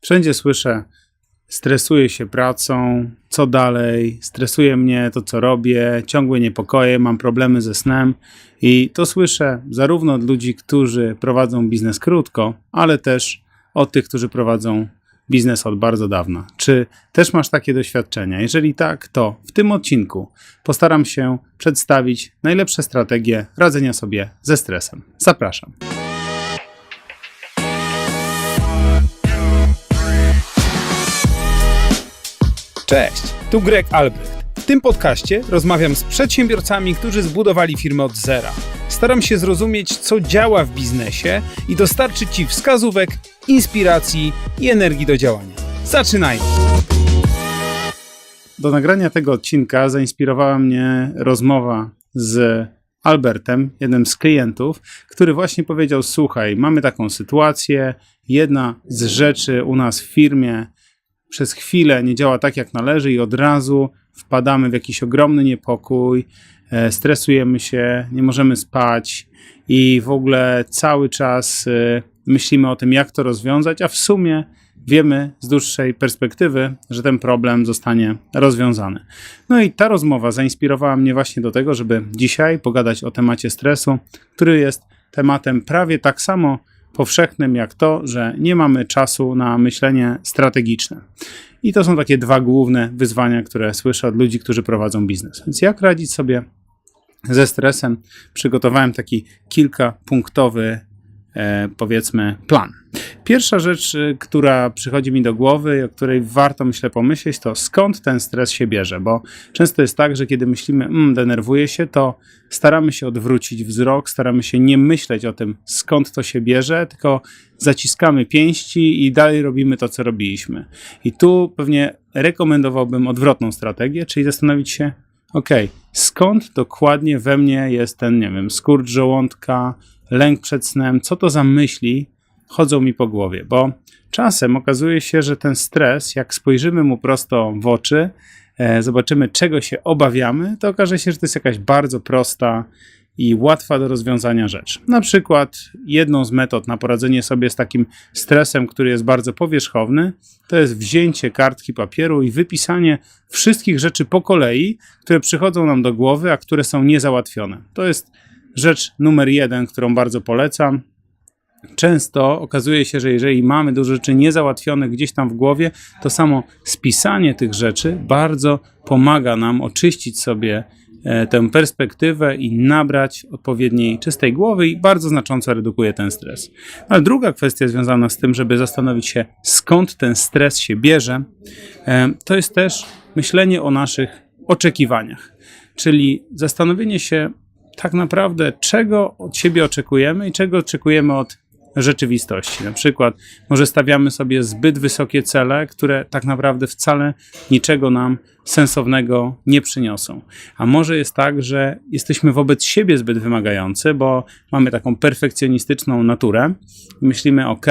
Wszędzie słyszę, stresuję się pracą, co dalej, stresuje mnie to, co robię, ciągłe niepokoje, mam problemy ze snem. I to słyszę zarówno od ludzi, którzy prowadzą biznes krótko, ale też od tych, którzy prowadzą biznes od bardzo dawna. Czy też masz takie doświadczenia? Jeżeli tak, to w tym odcinku postaram się przedstawić najlepsze strategie radzenia sobie ze stresem. Zapraszam. Cześć, tu Greg Albrecht. W tym podcaście rozmawiam z przedsiębiorcami, którzy zbudowali firmę od zera. Staram się zrozumieć, co działa w biznesie i dostarczyć Ci wskazówek, inspiracji i energii do działania. Zaczynajmy! Do nagrania tego odcinka zainspirowała mnie rozmowa z Albertem, jednym z klientów, który właśnie powiedział: Słuchaj, mamy taką sytuację. Jedna z rzeczy u nas w firmie przez chwilę nie działa tak, jak należy, i od razu wpadamy w jakiś ogromny niepokój, e, stresujemy się, nie możemy spać i w ogóle cały czas e, myślimy o tym, jak to rozwiązać, a w sumie wiemy z dłuższej perspektywy, że ten problem zostanie rozwiązany. No i ta rozmowa zainspirowała mnie właśnie do tego, żeby dzisiaj pogadać o temacie stresu, który jest tematem prawie tak samo powszechnym jak to, że nie mamy czasu na myślenie strategiczne. I to są takie dwa główne wyzwania, które słyszę od ludzi, którzy prowadzą biznes. Więc jak radzić sobie ze stresem? Przygotowałem taki kilkapunktowy powiedzmy, plan. Pierwsza rzecz, e, która przychodzi mi do głowy o której warto, myślę, pomyśleć, to skąd ten stres się bierze, bo często jest tak, że kiedy myślimy, mm, denerwuję się, to staramy się odwrócić wzrok, staramy się nie myśleć o tym, skąd to się bierze, tylko zaciskamy pięści i dalej robimy to, co robiliśmy. I tu pewnie rekomendowałbym odwrotną strategię, czyli zastanowić się, ok, skąd dokładnie we mnie jest ten, nie wiem, skurcz żołądka, lęk przed snem, co to za myśli chodzą mi po głowie, bo czasem okazuje się, że ten stres, jak spojrzymy mu prosto w oczy, e, zobaczymy czego się obawiamy, to okaże się, że to jest jakaś bardzo prosta i łatwa do rozwiązania rzecz. Na przykład jedną z metod na poradzenie sobie z takim stresem, który jest bardzo powierzchowny, to jest wzięcie kartki papieru i wypisanie wszystkich rzeczy po kolei, które przychodzą nam do głowy, a które są niezałatwione. To jest Rzecz numer jeden, którą bardzo polecam. Często okazuje się, że jeżeli mamy dużo rzeczy niezałatwionych gdzieś tam w głowie, to samo spisanie tych rzeczy bardzo pomaga nam oczyścić sobie e, tę perspektywę i nabrać odpowiedniej czystej głowy i bardzo znacząco redukuje ten stres. Ale druga kwestia związana z tym, żeby zastanowić się, skąd ten stres się bierze, e, to jest też myślenie o naszych oczekiwaniach. Czyli zastanowienie się, tak naprawdę, czego od siebie oczekujemy i czego oczekujemy od rzeczywistości. Na przykład, może stawiamy sobie zbyt wysokie cele, które tak naprawdę wcale niczego nam sensownego nie przyniosą. A może jest tak, że jesteśmy wobec siebie zbyt wymagający, bo mamy taką perfekcjonistyczną naturę. Myślimy, ok,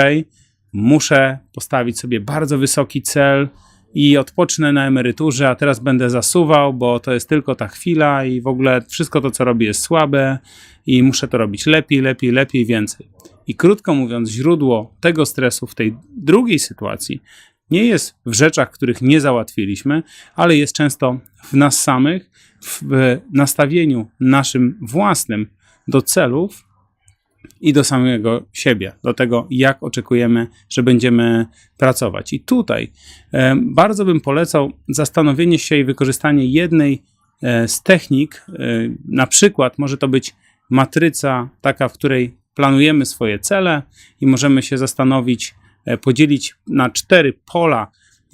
muszę postawić sobie bardzo wysoki cel, i odpocznę na emeryturze, a teraz będę zasuwał, bo to jest tylko ta chwila i w ogóle wszystko to, co robię, jest słabe i muszę to robić lepiej, lepiej, lepiej, więcej. I krótko mówiąc, źródło tego stresu w tej drugiej sytuacji nie jest w rzeczach, których nie załatwiliśmy, ale jest często w nas samych, w nastawieniu naszym własnym do celów, i do samego siebie, do tego, jak oczekujemy, że będziemy pracować. I tutaj bardzo bym polecał zastanowienie się i wykorzystanie jednej e, z technik, e, na przykład może to być matryca taka, w której planujemy swoje cele i możemy się zastanowić, e, podzielić na cztery pola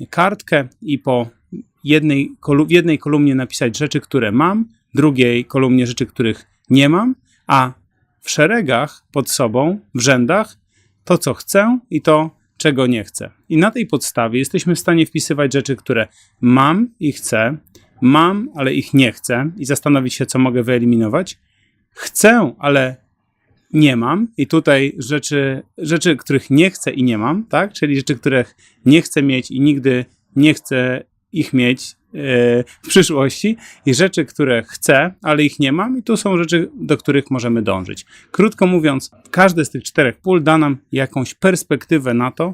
kartkę i po jednej, w jednej kolumnie napisać rzeczy, które mam, drugiej kolumnie rzeczy, których nie mam, a w szeregach pod sobą, w rzędach, to co chcę i to, czego nie chcę. I na tej podstawie jesteśmy w stanie wpisywać rzeczy, które mam i chcę, mam, ale ich nie chcę, i zastanowić się, co mogę wyeliminować. Chcę, ale nie mam, i tutaj rzeczy, rzeczy, których nie chcę i nie mam, tak? Czyli rzeczy, których nie chcę mieć i nigdy nie chcę ich mieć, w przyszłości i rzeczy, które chcę, ale ich nie mam, i tu są rzeczy, do których możemy dążyć. Krótko mówiąc, każde z tych czterech pól da nam jakąś perspektywę na to,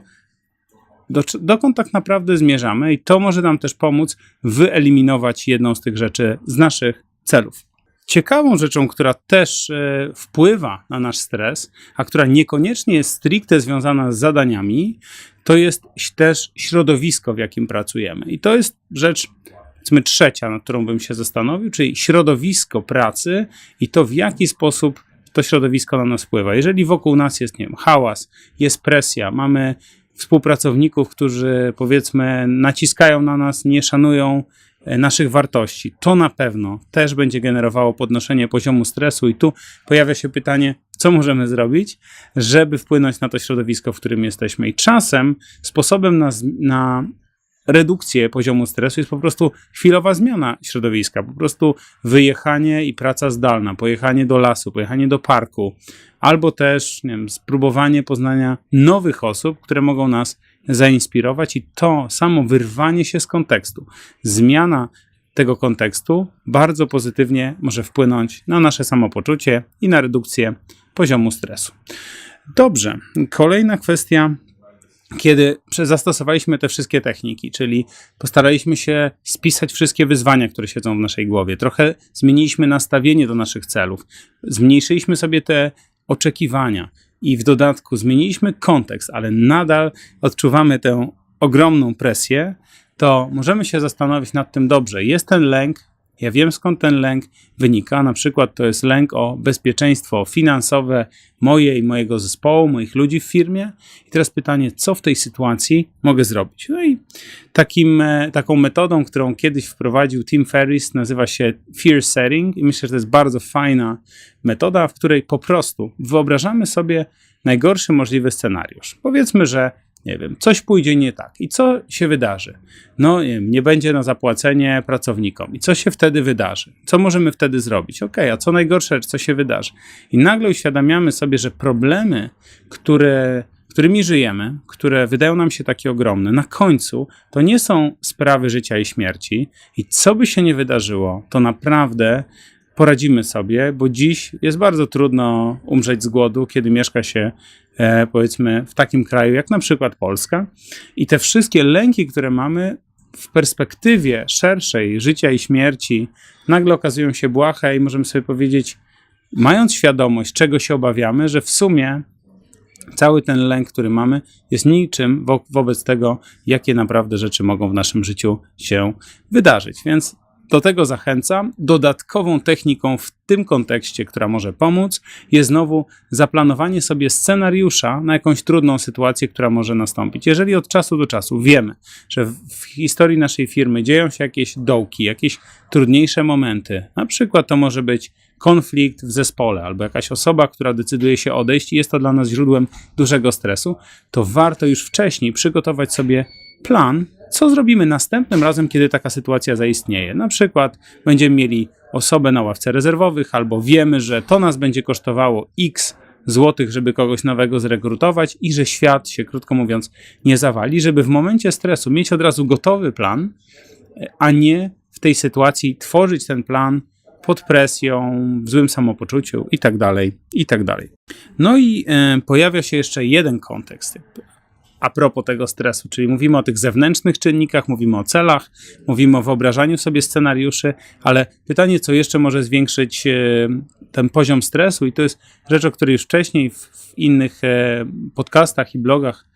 do, dokąd tak naprawdę zmierzamy, i to może nam też pomóc wyeliminować jedną z tych rzeczy z naszych celów. Ciekawą rzeczą, która też e, wpływa na nasz stres, a która niekoniecznie jest stricte związana z zadaniami, to jest też środowisko, w jakim pracujemy. I to jest rzecz, powiedzmy, trzecia, nad którą bym się zastanowił, czyli środowisko pracy i to, w jaki sposób to środowisko na nas wpływa. Jeżeli wokół nas jest, nie wiem, hałas, jest presja, mamy współpracowników, którzy powiedzmy naciskają na nas, nie szanują naszych wartości. To na pewno też będzie generowało podnoszenie poziomu stresu, i tu pojawia się pytanie, co możemy zrobić, żeby wpłynąć na to środowisko, w którym jesteśmy. I czasem sposobem na, na redukcję poziomu stresu jest po prostu chwilowa zmiana środowiska, po prostu wyjechanie i praca zdalna, pojechanie do lasu, pojechanie do parku, albo też nie wiem, spróbowanie poznania nowych osób, które mogą nas zainspirować i to samo wyrwanie się z kontekstu, zmiana tego kontekstu bardzo pozytywnie może wpłynąć na nasze samopoczucie i na redukcję poziomu stresu. Dobrze, kolejna kwestia. Kiedy zastosowaliśmy te wszystkie techniki, czyli postaraliśmy się spisać wszystkie wyzwania, które siedzą w naszej głowie, trochę zmieniliśmy nastawienie do naszych celów, zmniejszyliśmy sobie te oczekiwania i w dodatku zmieniliśmy kontekst, ale nadal odczuwamy tę ogromną presję, to możemy się zastanowić nad tym dobrze. Jest ten lęk, ja wiem skąd ten lęk wynika. Na przykład to jest lęk o bezpieczeństwo finansowe moje i mojego zespołu, moich ludzi w firmie. I teraz pytanie, co w tej sytuacji mogę zrobić? No i takim, e, taką metodą, którą kiedyś wprowadził Tim Ferriss, nazywa się fear setting. I myślę, że to jest bardzo fajna metoda, w której po prostu wyobrażamy sobie najgorszy możliwy scenariusz. Powiedzmy, że nie wiem, coś pójdzie nie tak. I co się wydarzy? No, nie, wiem, nie będzie na zapłacenie pracownikom. I co się wtedy wydarzy? Co możemy wtedy zrobić? Ok, a co najgorsze, co się wydarzy? I nagle uświadamiamy sobie, że problemy, które, którymi żyjemy, które wydają nam się takie ogromne, na końcu to nie są sprawy życia i śmierci. I co by się nie wydarzyło, to naprawdę poradzimy sobie, bo dziś jest bardzo trudno umrzeć z głodu, kiedy mieszka się e, powiedzmy w takim kraju jak na przykład Polska. I te wszystkie lęki, które mamy w perspektywie szerszej życia i śmierci, nagle okazują się błahe i możemy sobie powiedzieć, mając świadomość, czego się obawiamy, że w sumie cały ten lęk, który mamy, jest niczym wo wobec tego, jakie naprawdę rzeczy mogą w naszym życiu się wydarzyć. Więc do tego zachęcam. Dodatkową techniką w tym kontekście, która może pomóc, jest znowu zaplanowanie sobie scenariusza na jakąś trudną sytuację, która może nastąpić. Jeżeli od czasu do czasu wiemy, że w historii naszej firmy dzieją się jakieś dołki, jakieś trudniejsze momenty, na przykład to może być konflikt w zespole albo jakaś osoba, która decyduje się odejść i jest to dla nas źródłem dużego stresu, to warto już wcześniej przygotować sobie plan, co zrobimy następnym razem, kiedy taka sytuacja zaistnieje. Na przykład będziemy mieli osobę na ławce rezerwowych, albo wiemy, że to nas będzie kosztowało x złotych, żeby kogoś nowego zrekrutować i że świat się, krótko mówiąc, nie zawali, żeby w momencie stresu mieć od razu gotowy plan, a nie w tej sytuacji tworzyć ten plan pod presją, w złym samopoczuciu i tak dalej, i tak dalej. No i e, pojawia się jeszcze jeden kontekst a propos tego stresu, czyli mówimy o tych zewnętrznych czynnikach, mówimy o celach, mówimy o wyobrażaniu sobie scenariuszy, ale pytanie, co jeszcze może zwiększyć e, ten poziom stresu, i to jest rzecz, o której już wcześniej w, innych e, podcastach i blogach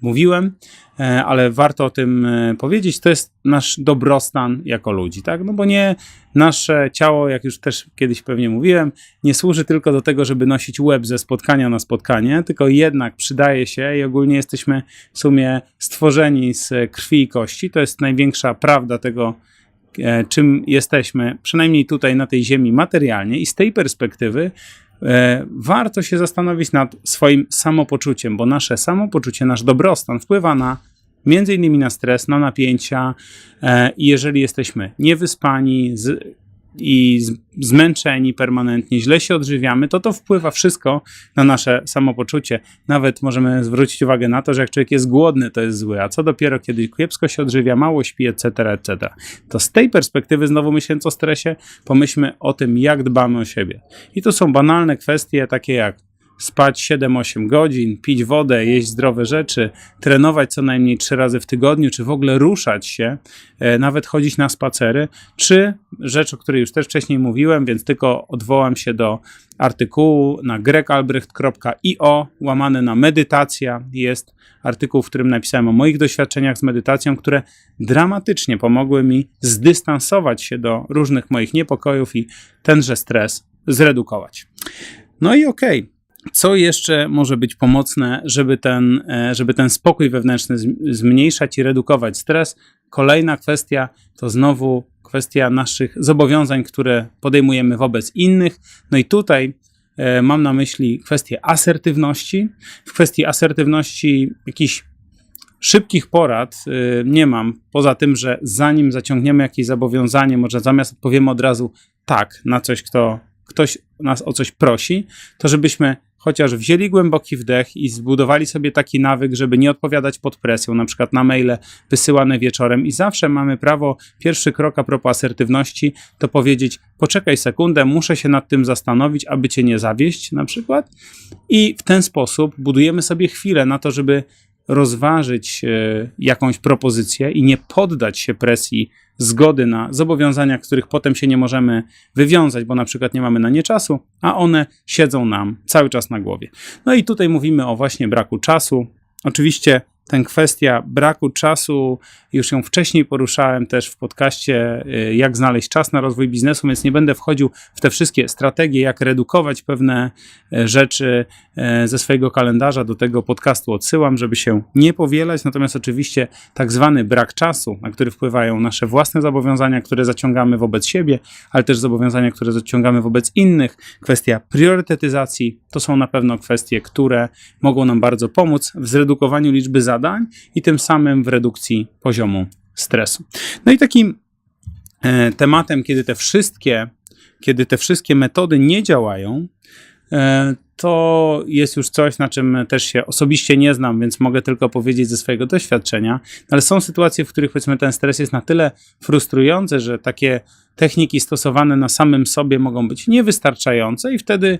mówiłem, e, ale warto o tym e, powiedzieć, to jest nasz dobrostan jako ludzi, tak? No bo nie nasze ciało, jak już też kiedyś pewnie mówiłem, nie służy tylko do tego, żeby nosić łeb ze spotkania na spotkanie, tylko jednak przydaje się i ogólnie jesteśmy w sumie stworzeni z krwi i kości. To jest największa prawda tego, e, czym jesteśmy, przynajmniej tutaj na tej ziemi materialnie i z tej perspektywy warto się zastanowić nad swoim samopoczuciem, bo nasze samopoczucie, nasz dobrostan wpływa na między innymi na stres, na napięcia e, jeżeli jesteśmy niewyspani, i zmęczeni permanentnie, źle się odżywiamy, to to wpływa wszystko na nasze samopoczucie. Nawet możemy zwrócić uwagę na to, że jak człowiek jest głodny, to jest zły, a co dopiero, kiedy kiepsko się odżywia, mało śpi, etc., etc. To z tej perspektywy, znowu myśląc o stresie, pomyślmy o tym, jak dbamy o siebie. I to są banalne kwestie, takie jak spać 7-8 godzin, pić wodę, jeść zdrowe rzeczy, trenować co najmniej 3 razy w tygodniu, czy w ogóle ruszać się, e, nawet chodzić na spacery, czy rzecz, o której już też wcześniej mówiłem, więc tylko odwołam się do artykułu na gregalbrecht.io, łamane na medytacja. Jest artykuł, w którym napisałem o moich doświadczeniach z medytacją, które dramatycznie pomogły mi zdystansować się do różnych moich niepokojów i tenże stres zredukować. No i okej. Okay. Co jeszcze może być pomocne, żeby ten, e, żeby ten spokój wewnętrzny zmniejszać i redukować stres? Kolejna kwestia to znowu kwestia naszych zobowiązań, które podejmujemy wobec innych. No i tutaj e, mam na myśli kwestię asertywności. W kwestii asertywności jakichś szybkich porad e, nie mam, poza tym, że zanim zaciągniemy jakieś zobowiązanie, może zamiast odpowiemy od razu tak na coś, kto ktoś nas o coś prosi, to żebyśmy chociaż wzięli głęboki wdech i zbudowali sobie taki nawyk, żeby nie odpowiadać pod presją, na przykład na maile wysyłane wieczorem. I zawsze mamy prawo, pierwszy krok a propos asertywności, to powiedzieć poczekaj sekundę, muszę się nad tym zastanowić, aby cię nie zawieść na przykład. I w ten sposób budujemy sobie chwilę na to, żeby rozważyć e, jakąś propozycję i nie poddać się presji zgody na zobowiązania, których potem się nie możemy wywiązać, bo na przykład nie mamy na nie czasu, a one siedzą nam cały czas na głowie. No i tutaj mówimy o właśnie braku czasu. Oczywiście ten kwestia braku czasu, już ją wcześniej poruszałem też w podcaście, y, jak znaleźć czas na rozwój biznesu, więc nie będę wchodził w te wszystkie strategie, jak redukować pewne y, rzeczy y, ze swojego kalendarza. Do tego podcastu odsyłam, żeby się nie powielać. Natomiast oczywiście tak zwany brak czasu, na który wpływają nasze własne zobowiązania, które zaciągamy wobec siebie, ale też zobowiązania, które zaciągamy wobec innych, kwestia priorytetyzacji, to są na pewno kwestie, które mogą nam bardzo pomóc w zredukowaniu liczby zadań zadań i tym samym w redukcji poziomu stresu. No i takim e, tematem, kiedy te wszystkie, kiedy te wszystkie metody nie działają, e, to jest już coś, na czym też się osobiście nie znam, więc mogę tylko powiedzieć ze swojego doświadczenia. Ale są sytuacje, w których powiedzmy ten stres jest na tyle frustrujący, że takie techniki stosowane na samym sobie mogą być niewystarczające, i wtedy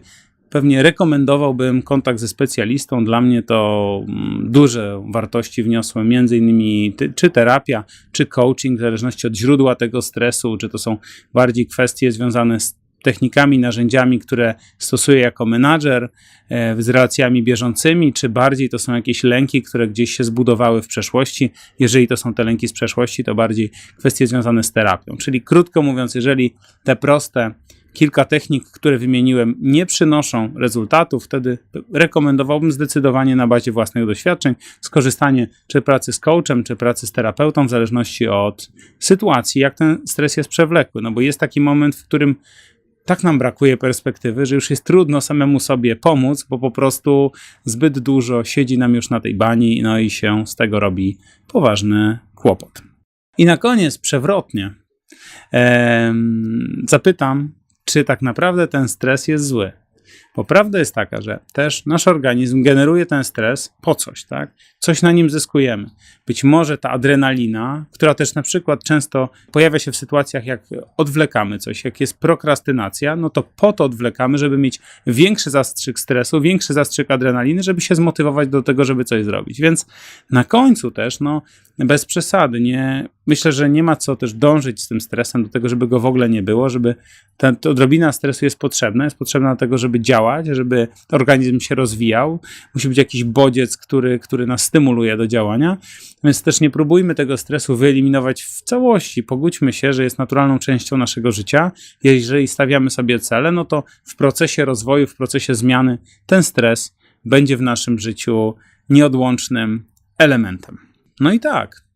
pewnie rekomendowałbym kontakt ze specjalistą. Dla mnie to mm, duże wartości wniosły, między innymi czy terapia, czy coaching, w zależności od źródła tego stresu, czy to są bardziej kwestie związane z technikami, narzędziami, które stosuję jako menadżer, e, z relacjami bieżącymi, czy bardziej to są jakieś lęki, które gdzieś się zbudowały w przeszłości. Jeżeli to są te lęki z przeszłości, to bardziej kwestie związane z terapią. Czyli krótko mówiąc, jeżeli te proste kilka technik, które wymieniłem, nie przynoszą rezultatów, wtedy rekomendowałbym zdecydowanie na bazie własnych doświadczeń skorzystanie czy pracy z coachem, czy pracy z terapeutą, w zależności od sytuacji, jak ten stres jest przewlekły. No bo jest taki moment, w którym tak nam brakuje perspektywy, że już jest trudno samemu sobie pomóc, bo po prostu zbyt dużo siedzi nam już na tej bani, no i się z tego robi poważny kłopot. I na koniec przewrotnie zapytam, czy tak naprawdę ten stres jest zły. Bo prawda jest taka, że też nasz organizm generuje ten stres po coś, tak? Coś na nim zyskujemy. Być może ta adrenalina, która też na przykład często pojawia się w sytuacjach, jak odwlekamy coś, jak jest prokrastynacja, no to po to odwlekamy, żeby mieć większy zastrzyk stresu, większy zastrzyk adrenaliny, żeby się zmotywować do tego, żeby coś zrobić. Więc na końcu też, no, bez przesady, nie, myślę, że nie ma co też dążyć z tym stresem do tego, żeby go w ogóle nie było, żeby ta odrobina stresu jest potrzebna, jest potrzebna do tego, żeby działać, żeby organizm się rozwijał. Musi być jakiś bodziec, który, który nas stymuluje do działania. Więc też nie próbujmy tego stresu wyeliminować w całości. Pogódźmy się, że jest naturalną częścią naszego życia. Jeżeli stawiamy sobie cele, no to w procesie rozwoju, w procesie zmiany ten stres będzie w naszym życiu nieodłącznym elementem. No i tak,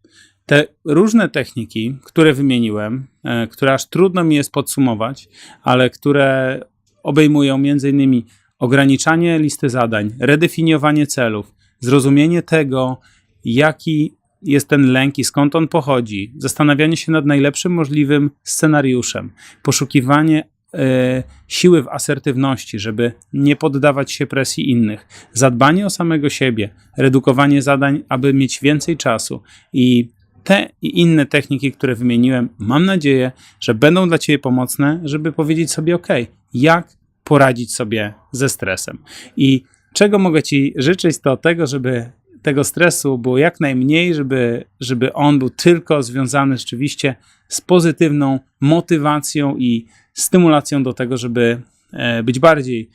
te różne techniki, które wymieniłem, e, które aż trudno mi jest podsumować, ale które obejmują m.in. ograniczanie listy zadań, redefiniowanie celów, zrozumienie tego, jaki jest ten lęk i skąd on pochodzi, zastanawianie się nad najlepszym możliwym scenariuszem, poszukiwanie e, siły w asertywności, żeby nie poddawać się presji innych, zadbanie o samego siebie, redukowanie zadań, aby mieć więcej czasu i te i inne techniki, które wymieniłem, mam nadzieję, że będą dla Ciebie pomocne, żeby powiedzieć sobie: OK, jak poradzić sobie ze stresem. I czego mogę Ci życzyć, to tego, żeby tego stresu było jak najmniej, żeby, żeby on był tylko związany rzeczywiście z pozytywną motywacją i stymulacją do tego, żeby e, być bardziej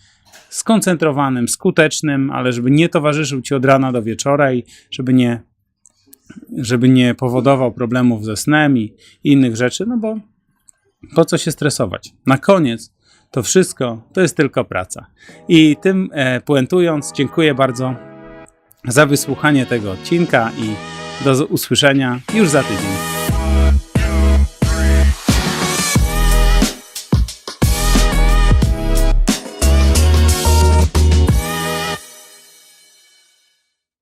skoncentrowanym, skutecznym, ale żeby nie towarzyszył Ci od rana do wieczora i żeby nie, żeby nie powodował problemów ze snem i innych rzeczy, no bo po co się stresować? Na koniec to wszystko to jest tylko praca. I tym e, puentując, dziękuję bardzo za wysłuchanie tego odcinka i do usłyszenia już za tydzień.